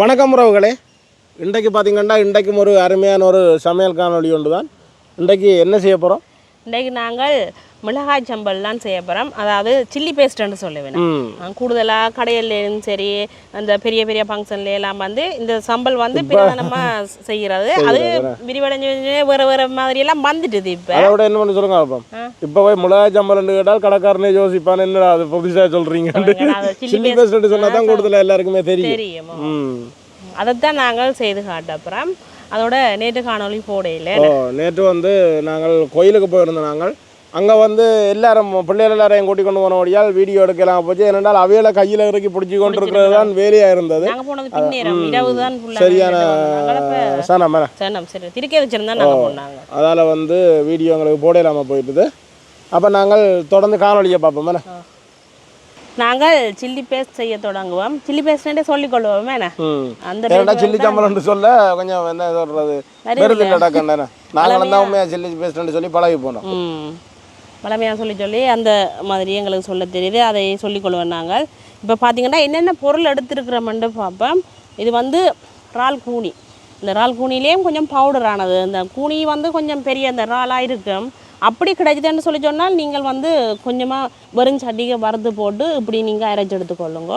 வணக்கம் உறவுகளே. இன்றைக்கு பார்த்தீங்கன்னா இன்றைக்கும் ஒரு அருமையான ஒரு சமையல் காணொலி ஒன்று தான் இன்றைக்கு என்ன செய்ய போகிறோம் இன்றைக்கு நாங்கள் மிளகாய் சம்பல் தான் செய்ய போகிறோம் அதாவது சில்லி பேஸ்ட்னு சொல்லுவேன் கூடுதலாக கடையிலேயும் சரி அந்த பெரிய பெரிய ஃபங்க்ஷன்ல எல்லாம் வந்து இந்த சம்பல் வந்து பிரதானமாக செய்கிறது. அது விரிவடைஞ்சு வேறு வேறு மாதிரி எல்லாம் வந்துட்டுது இப்போ. அதை விட என்ன பண்ணி சொல்லுங்க பாப்போம் இப்போ போய் மிளகாய் சம்பளம்னு கேட்டால் கடைக்காரனே யோசிப்பான் என்ன அது புதுசாக சொல்கிறீங்க சில்லி சில்லி பேஸ்ட் சொன்னால் தான் கூடுதலாக எல்லாருக்குமே தெரியும். தெரியுமோ. அதைத்தான் நாங்கள் செய்து காட்ட அப்புறம் அதோட நேற்று காணொளி போடையில். நேற்று வந்து நாங்கள் கோயிலுக்கு போயிருந்தோம் நாங்கள். அங்கே வந்து எல்லாரும் பிள்ளைகள் எல்லாரையும் கூட்டி கொண்டு போன வழியால் வீடியோ எடுக்கலாம் போச்சு. ஏனென்றால் அவையில கையில் இறக்கி பிடிச்சி கொண்டு இருக்கிறது தான் வேலையாக இருந்தது சரியான சாணா மேலே சரி சரி. திருக்கே வச்சிருந்தா அதால் வந்து வீடியோ எங்களுக்கு போடையிலாமல் போயிட்டுது. அப்போ நாங்கள் தொடர்ந்து காணொலியை பார்ப்போம் மேலே நாங்கள் சில்லி பேஸ்ட் செய்ய தொடங்குவோம். சில்லி பேஸ்ட்னே சொல்லிக் கொள்வோம். என்ன? அந்த சில்லி சம்பளம்னு சொல்ல கொஞ்சம் என்ன சொல்கிறது வருது இல்லடா கண்ணே நாங்களும் தான் உண்மையாக சில்லி பேஸ்ட்னு சொல்லி பழகி போனோம். பழமையாக சொல்லி சொல்லி அந்த மாதிரி எங்களுக்கு சொல்ல தெரியுது. அதை சொல்லிக் கொள்வோம் நாங்கள். இப்போ பார்த்தீங்கன்னா என்னென்ன பொருள் எடுத்துருக்குறோம்னு பார்ப்போம் இது வந்து இறால் கூனி. இந்த இறால் கூனிலேயும் கொஞ்சம் பவுடர் ஆனது. இந்த கூனி வந்து கொஞ்சம் பெரிய அந்த இறாலாக இருக்கும். அப்படி கிடைக்குதுன்னு சொல்லி சொன்னால் நீங்கள் வந்து கொஞ்சமாக வெறும் சட்டிகை வறுத்து போட்டு இப்படி நீங்கள் அரைச்சி எடுத்துக்கொள்ளுங்க.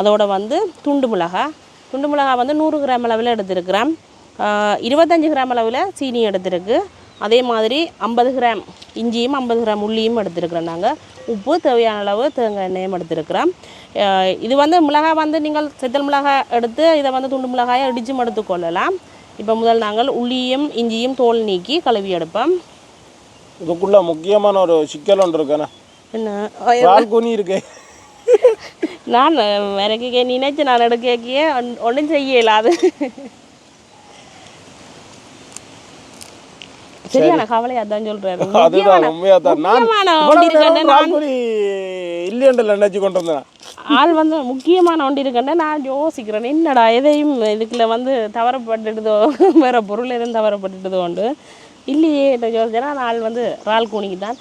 அதோட வந்து துண்டு மிளகாய் துண்டு மிளகாய் வந்து நூறு கிராம் அளவில் எடுத்துருக்கிறேன். இருபத்தஞ்சி இருபத்தஞ்சு கிராம் அளவில் சீனி எடுத்திருக்கு. அதே மாதிரி ஐம்பது கிராம் இஞ்சியும் ஐம்பது கிராம் உள்ளியும் எடுத்துருக்குறோம் நாங்கள் உப்பு தேவையான அளவு தேங்காய் எண்ணெயும் எடுத்துருக்குறோம் இது வந்து மிளகாய் வந்து நீங்கள் செத்தல் மிளகாய் எடுத்து இதை வந்து துண்டு மிளகாயை இடிச்சும் எடுத்துக்கொள்ளலாம். இப்போ முதல் நாங்கள் உள்ளியும் இஞ்சியும் தோல் நீக்கி கழுவி எடுப்போம். இதுக்குள்ள முக்கியமான ஒரு சிக்கல் ஒன்று இருக்குண்ணே என்ன? பால் குனி இருக்கு. நான் எனக்கு நினைச்சு நான் எடுக்கையே ஒன்றும் செய்யல அது சரியான கவலை அதான் சொல்றாரு. அதுதான் உண்மையாக தான் நான் இல்லையண்டில் நினச்சி கொண்டு வந்தேன் ஆள் வந்து முக்கியமான ஒன்று இருக்கேன் நான் யோசிக்கிறேன் என்னடா எதையும் இதுக்குள்ள வந்து தவறப்பட்டுடுதோ வேற பொருள் எதுவும் தவறப்பட்டுடுதோ உண்டு இல்லையே என்று யோசிச்சேன்னா அந்த ஆள் வந்து இறால் கூனிக்கு தான்.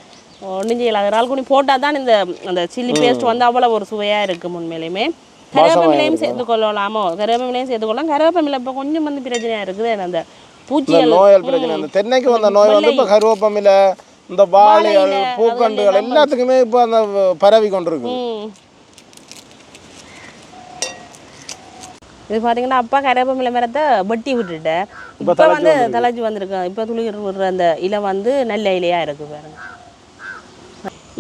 ஒன்றும் செய்யல அது இறால் கூனி போட்டால் தான் இந்த அந்த சில்லி பேஸ்ட் வந்து அவ்வளோ ஒரு சுவையாக இருக்குது உண்மையிலையுமே கருவேப்பமிலையும் சேர்த்து கொள்ளலாமோ? கருவேப்பமிலையும் சேர்த்து கொள்ளலாம். கருவேப்பமில்லை இப்போ கொஞ்சம் வந்து பிரச்சனையாக இருக்குது. அந்த பூச்சிகள் நோயல் பிரச்சனை. இந்த தென்னைக்கு வந்த நோய் வந்து இப்போ கருவேப்பமில இந்த வாழைகள் பூக்கண்டுகள் எல்லாத்துக்குமே இப்போ அந்த பரவி கொண்டிருக்கு. இது பார்த்தீங்கன்னா அப்பா கருவேப்பமில்லை மரத்தை வெட்டி விட்டுட்டேன். இப்போ வந்து தலைச்சி வந்திருக்கு. இப்போ துளிர் விடுற அந்த இலை வந்து நல்ல இலையாக இருக்குது பாருங்க.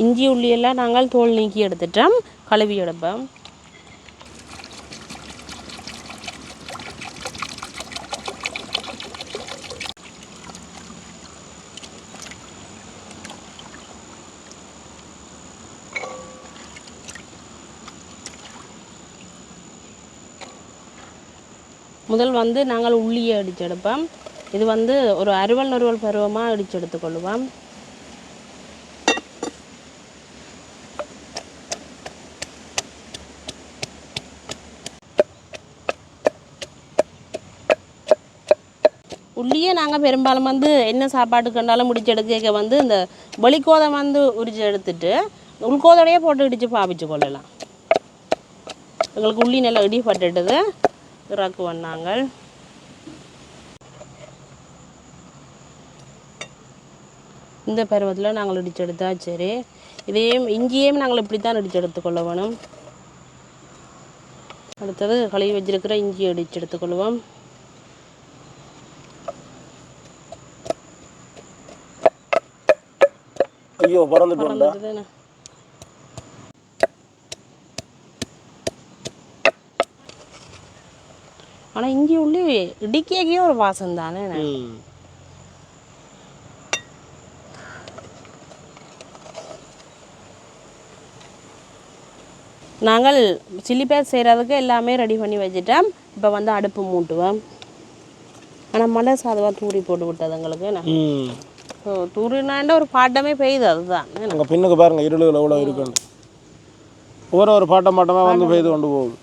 இஞ்சி உள்ளி எல்லாம் நாங்கள் தோல் நீக்கி எடுத்துட்டோம். கழுவி எடுப்போம். முதல் வந்து நாங்கள் உள்ளியை அடித்து எடுப்போம் இது வந்து ஒரு அறுவல் நறுவல் பருவமாக அடித்து எடுத்துக்கொள்ளுவோம் உள்ளியே நாங்கள் பெரும்பாலும் வந்து என்ன சாப்பாட்டு கண்டாலும் முடிச்சு எடுக்க வந்து இந்த வெளிக்கோதம் வந்து உரிச்சு எடுத்துட்டு உள்கோதோடையே போட்டு இடித்து பாவிச்சு கொள்ளலாம். எங்களுக்கு உள்ளி நல்லா இடி பட்டுட்டுது இறக்குவோம் நாங்கள் இந்த பருவத்தில் நாங்கள் இடிச்சு எடுத்தா சரி இதையும் இங்கேயும் நாங்கள் இப்படி தான் இடிச்சு எடுத்துக்கொள்ள வேணும் அடுத்தது கழுவி வச்சிருக்கிற இஞ்சி இடிச்சு எடுத்துக்கொள்வோம் ஐயோ பிறந்துட்டு வந்தா பறந்துட்டுதுன்னு. ஆனா இங்கே உள்ளே இடிக்கையே ஒரு வாசம் தானே. நாங்கள் சில்லி பேஸ்ட் செய்கிறதுக்கு எல்லாமே ரெடி பண்ணி வச்சுட்டோம். இப்போ வந்து அடுப்பு மூட்டுவோம். ஆனால் மழை சாதமாக தூரி போட்டு விட்டது எங்களுக்கு. ஓ, தூரினாண்ட ஒரு பாட்டமே பெய்யுது அதுதான். பின்னுக்கு பாருங்க இருளுகள் எவ்வளோ இருக்குன்னு. ஒவ்வொரு ஒரு பாட்டம் பாட்டமாக வந்து பெய்து கொண்டு போகுது.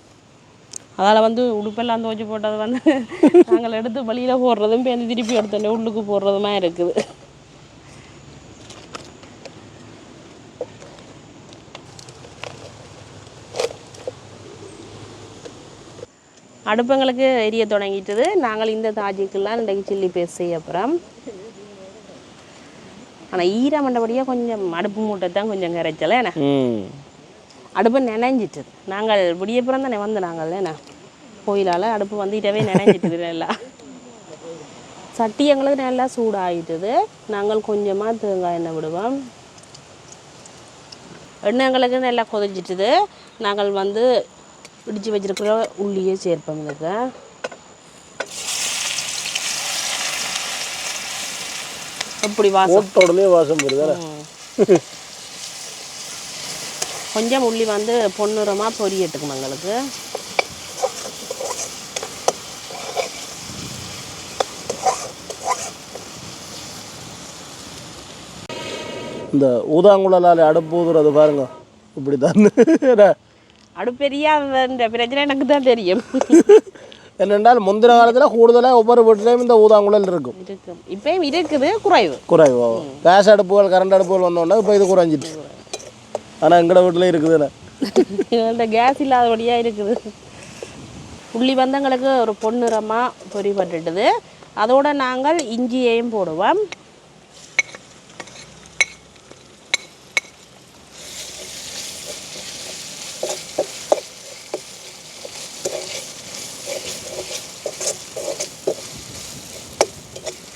அதால் வந்து உடுப்பெல்லாம் துவச்சி போட்டது வந்து நாங்கள் எடுத்து வழியில் போடுறதும் பேருந்து திருப்பி எடுத்தோடனே உள்ளுக்கு போடுறதுமா இருக்குது. அடுப்புங்களுக்கு எரிய தொடங்கிட்டது. நாங்கள் இந்த தாஜிக்கெல்லாம் இன்றைக்கு சில்லி பேஸ்ட் செய்ய அப்புறம் ஆனால் ஈரம் மண்டபடியாக கொஞ்சம் அடுப்பு மூட்டை தான் கொஞ்சம் கரைச்சல என்ன அடுப்பு நினைஞ்சிட்டுது. நாங்கள் விடியப்புறம் தானே வந்து நாங்கள் என்ன? கோயிலால் அடுப்பு வந்துட்டவே நினைஞ்சிட்டுது நல்லா. சட்டி எங்களுக்கு நல்லா சூடாகிட்டுது நாங்கள் கொஞ்சமாக தேங்காய் எண்ணெய் விடுவோம். எண்ணெய் எங்களுக்கு நல்லா கொதிச்சிட்டுது நாங்கள் வந்து இடித்து வச்சிருக்கிற உள்ளியே சேர்ப்போம் இதுக்கு. எப்படி வாசம்? வாசம் வருது கொஞ்சம் உள்ளி வந்து பொன்னிறமாக பொரியட்டுக்கும் எங்களுக்கு. இந்த ஊதாங்குழலால் அடுப்பு ஊதுறது பாருங்க இப்படி தான் அடுப்பெரியாத பிரச்சனை எனக்கு தான் தெரியும். என்னென்றால் முந்தின காலத்தில் கூடுதலாக ஒவ்வொரு வீட்டிலையும் இந்த ஊதாங்குழல் இருக்கும். இருக்கும். இப்பயும் இருக்குது குறைவு. குறைவு. கேஸ் அடுப்புகள் கரண்ட் அடுப்புகள் வந்தோடனே இப்போ இது குறைஞ்சிட்டு. ஆனால் எங்கட வீட்டில் இருக்குதுண்ணே இந்த கேஸ் இல்லாதபடியாக இருக்குது. புள்ளி வந்தங்களுக்கு ஒரு பொன்னிறமாக பொறிப்பட்டுட்டுது. அதோட நாங்கள் இஞ்சியையும் போடுவோம்.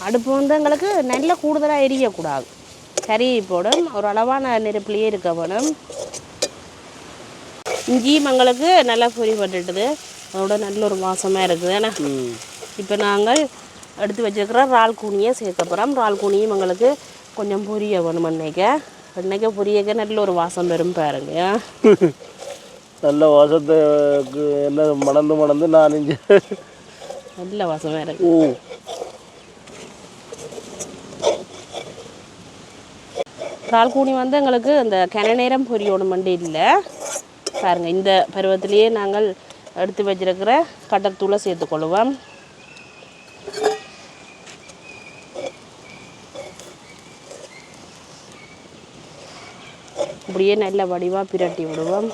அடுப்பு வந்து எங்களுக்கு நல்ல கூடுதலாக எரியக்கூடாது. கறி போடும். ஒரு அளவான நெருப்புலேயே இருக்க வேணும் இஞ்சியும் எங்களுக்கு நல்லா பொரிபட்டுட்டுது அதோட நல்ல ஒரு வாசமாக இருக்குது. ஏன்னா இப்போ நாங்கள் எடுத்து வச்சிருக்கிற இறால் கூனியை சேர்க்க போகிறோம் இறால் கூனியும் எங்களுக்கு கொஞ்சம் பொரிய வேணும் அன்னைக்க. அன்னைக்கு பொரியக்க நல்ல ஒரு வாசம் வரும் பாருங்க. நல்ல வாசத்துக்கு என்ன மணந்து மணந்து நாலஞ்சு நல்ல வாசமாக இருக்கு. இறால் கூனி வந்து எங்களுக்கு இந்த கன நேரம் பொரியணும் மண்டி இல்லை. பாருங்க இந்த பருவத்திலேயே நாங்கள் எடுத்து வச்சிருக்கிற கடற்தூளை சேர்த்துக்கொள்ளுவோம் இப்படியே நல்ல வடிவாக பிரட்டி விடுவோம்.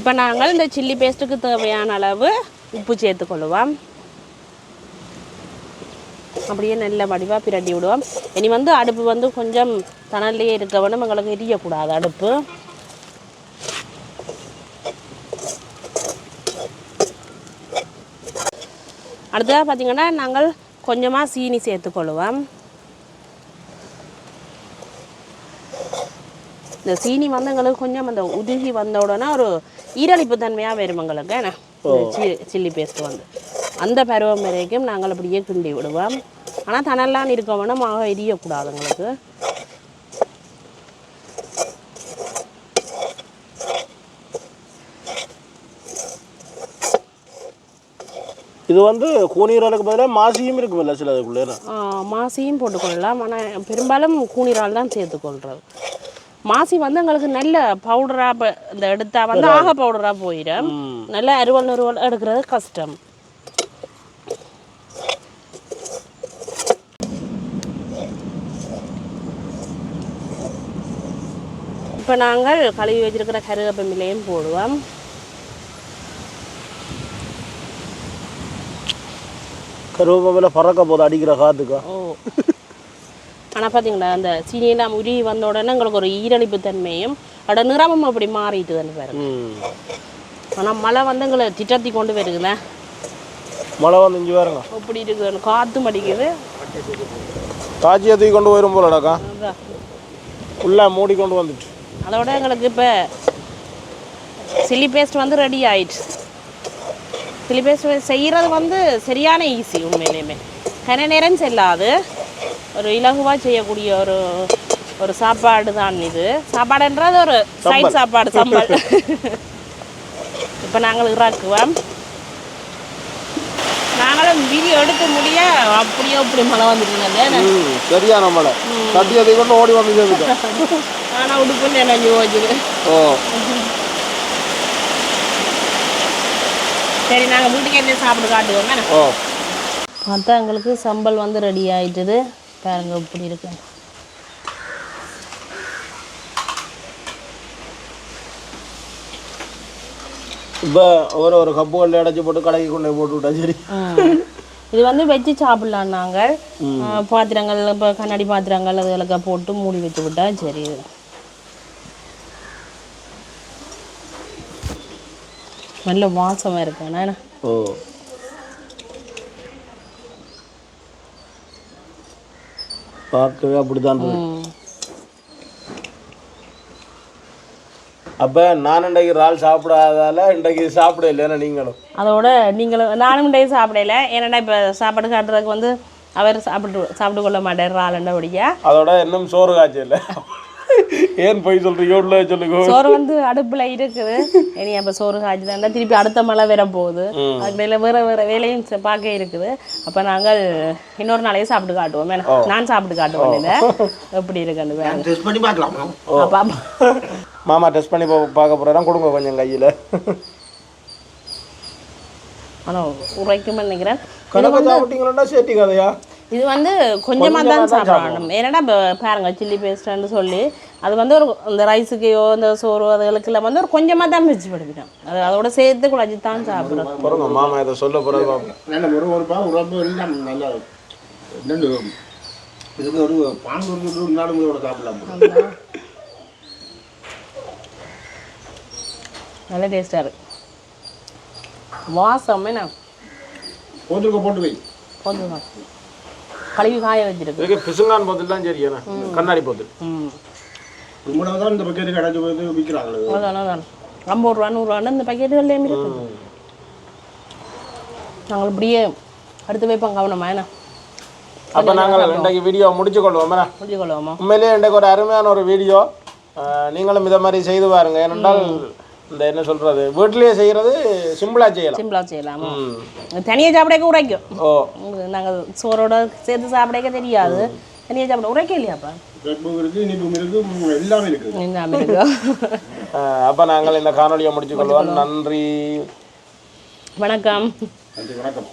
இப்போ நாங்கள் இந்த சில்லி பேஸ்ட்டுக்கு தேவையான அளவு உப்பு சேர்த்துக்கொள்ளுவோம் அப்படியே நல்ல வடிவாக பிரட்டி விடுவோம். இனி வந்து அடுப்பு வந்து கொஞ்சம் தணல்லையே இருக்க வேணும் எங்களுக்கு எரியக்கூடாது அடுப்பு. அடுத்ததாக பார்த்தீங்கன்னா நாங்கள் கொஞ்சமாக சீனி சேர்த்துக்கொள்ளுவோம் இந்த சீனி வந்து எங்களுக்கு கொஞ்சம் அந்த உருகி வந்த உடனே ஒரு ஈரலிப்பு தன்மையாக வரும் எங்களுக்கு சில்லி பேஸ்ட் வந்து. அந்த பருவம் வரைக்கும் நாங்கள் அப்படியே கிண்டி விடுவோம். ஆனால் தனல்லாம் இருக்க வேணும் எரியக்கூடாது எங்களுக்கு இது வந்து கூனீரலுக்கு பதிலாக மாசியும் இருக்குமில்ல சில அதுக்குள்ளே மாசியும் போட்டுக்கொள்ளலாம். ஆனால் பெரும்பாலும் கூனிரால் தான் சேர்த்துக்கொள்றது. மாசி வந்து எங்களுக்கு நல்ல பவுடராக இந்த எடுத்தா வந்து ஆக பவுடராக போயிடும். நல்ல அருவல் நறுவல் எடுக்கிறது கஷ்டம். இப்போ நாங்கள் கழுவி வச்சிருக்கிற கருவேப்பமிலையும் போடுவோம். கருவேப்பில பறக்க போது அடிக்கிற காத்துக்கா. ஓ. ஆனால் பார்த்தீங்களா அந்த சீனியெல்லாம் உருகி வந்த உடனே எங்களுக்கு ஒரு ஈரழிப்பு தன்மையும் அதோட நிறமும் அப்படி மாறிட்டு தானே பாருங்க ஆனால் மழை வந்து எங்களை திட்டத்தி கொண்டு வருதுண்ணே மழை வந்து இஞ்சி பாருங்க. அப்படி இருக்குது காற்றும் அடிக்குது காட்சியை தூக்கி கொண்டு போயிடும் போலடாக்கா. ஃபுல்லாக மூடி கொண்டு வந்துட்டு. அதோட எங்களுக்கு இப்போ சில்லி பேஸ்ட் வந்து ரெடி ஆயிடுச்சு. சில்லி பேஸ்ட் செய்கிறது வந்து சரியான ஈஸி உண்மையிலேயுமே. கன நேரம் செல்லாது. ஒரு இலகுவாக செய்யக்கூடிய ஒரு ஒரு சாப்பாடு தான் இது. சாப்பாடுன்றது ஒரு சைட் சாப்பாடு சம்பல். இப்போ நாங்கள் இறாக்குவோம். நாங்களும் வீடியோ எடுக்க முடிய அப்படியே அப்படி மழை வந்துருந்தேன் சரியான மழை. தட்டி அதை கொண்டு ஓடி வந்து ನಾನು ಉಡುಪನ್ನೇನ ನೀವು ಹೋಗಿದ್ದೆ ಓ சரி நாங்கள் வீட்டுக்கு என்ன சாப்பிட காட்டுவோம் ஓ பார்த்தா எங்களுக்கு சம்பல் வந்து ரெடி ஆகிட்டுது பாருங்க இப்படி இருக்கு. இப்போ ஒரு ஒரு கப்பு கொண்டு அடைச்சி போட்டு கடைக்கு கொண்டு போட்டு விட்டா சரி இது வந்து வச்சு சாப்பிடலாம் நாங்கள். பாத்திரங்கள் இப்போ கண்ணாடி பாத்திரங்கள் அதுகளுக்கு போட்டு மூடி வச்சு விட்டா சரி. நல்ல வாசமாக இருக்கு என்ன? ஓ. பார்க்கவே. ம். அப்போ நான் இன்றைக்கு இறால் சாப்பிடாதால இன்றைக்கு சாப்பிட இல்லைன்னா நீங்களும்? அதோட நீங்களும் நானும் டே சாப்பிடல ஏன்னா இப்போ சாப்பாடு காட்டுறதுக்கு வந்து அவர் சாப்பிட்டு சாப்பிட்டு கொள்ள மாட்டார் ஆளுண்டபடியா அதோட இன்னும் சோறு காய்ச்சல். ஏன் போய் சொல்றீங்க? உள்ள சொல்லுங்க? சோறு வந்து அடுப்புல இருக்குது. இனி அப்போ சோறு காய்ச்சுதாண்டா திருப்பி அடுத்த மழை வர போகுது. அதுக்கிடையில வேற வேற வேலையும் பார்க்க இருக்குது. அப்போ நாங்கள் இன்னொரு நாளையே சாப்பிட்டு காட்டுவோம். நான் சாப்பிட்டு காட்டுவேன் இதை. எப்படி இருக்குன்னு வேணும் டெஸ்ட் பண்ணி பார்க்கலாம். அப்போ மாமா டெஸ்ட் பண்ணி பா- பார்க்க போகிறேன் கொடுங்க கொஞ்சம் கையில். ஆனால் உரைக்கும் நினைக்கிறேன். கணக்கு சாப்பிட்டீங்களா சேட்டி கதையா இது வந்து கொஞ்சமாக தான் சாப்பிடணும். ஏன்னா இப்போ பாருங்க சில்லி பேஸ்ட்னு சொல்லி அது வந்து ஒரு இந்த ரைஸுக்கையோ இந்த சோறு அதுகளுக்கெல்லாம் வந்து ஒரு கொஞ்சமாக தான் வச்சு படிக்கணும் அது அதோட சேர்த்து குழச்சி தான் சாப்பிடணும் பாருங்க மாமா இதை சொல்ல போகிறது பாப்போம். நல்ல ஒரு ஒரு பா உடம்பு எல்லாம் நல்லா என்னண்டு இதுக்கு ஒரு பாம்பு ஒரு நாலு முறையோட சாப்பிடலாம். நல்ல டேஸ்ட்டாக இருக்கு. வாசம் என்ன? போத்துருக்க போட்டு வை. கொஞ்சம் கழுவி காய வச்சிருக்கு பிசுங்கான் போத்தில் தான் சரி கண்ணாடி போத்தில். ம். இவ்வளவு தான் இந்த பக்கெட்டுக்கு அடைச்சி போய் விற்கிறாங்களே. அதான் அதான் ஐம்பது ரூபா நூறுரூவான்னு இந்த பக்கெட்டுகள்லேயும் இருக்குது. நாங்கள் இப்படியே அடுத்து வைப்போம் கவனமா என்ன அப்போ நாங்கள் இன்றைக்கு வீடியோ முடிச்சு கொள்வோம்? முடிச்சு கொள்வோமா? உண்மையிலேயே இன்றைக்கு ஒரு அருமையான ஒரு வீடியோ. நீங்களும் இதை மாதிரி செய்து பாருங்க. ஏனென்றால் இந்த என்ன சொல்றது வீட்டிலேயே செய்கிறது சிம்பிளாக செய்யலாம். சிம்பிளாக செய்யலாமா. தனியாக சாப்பிடக்க உரைக்கும். ஓ. நாங்கள் சோறோட சேர்த்து சாப்பிடக்க தெரியாது. தனியாக சாப்பிட உரைக்க இல்லையாப்பா அப்போ? நாங்கள் இந்த காணொலியை முடிச்சு கொள்வோம். நன்றி. வணக்கம். நன்றி வணக்கம்.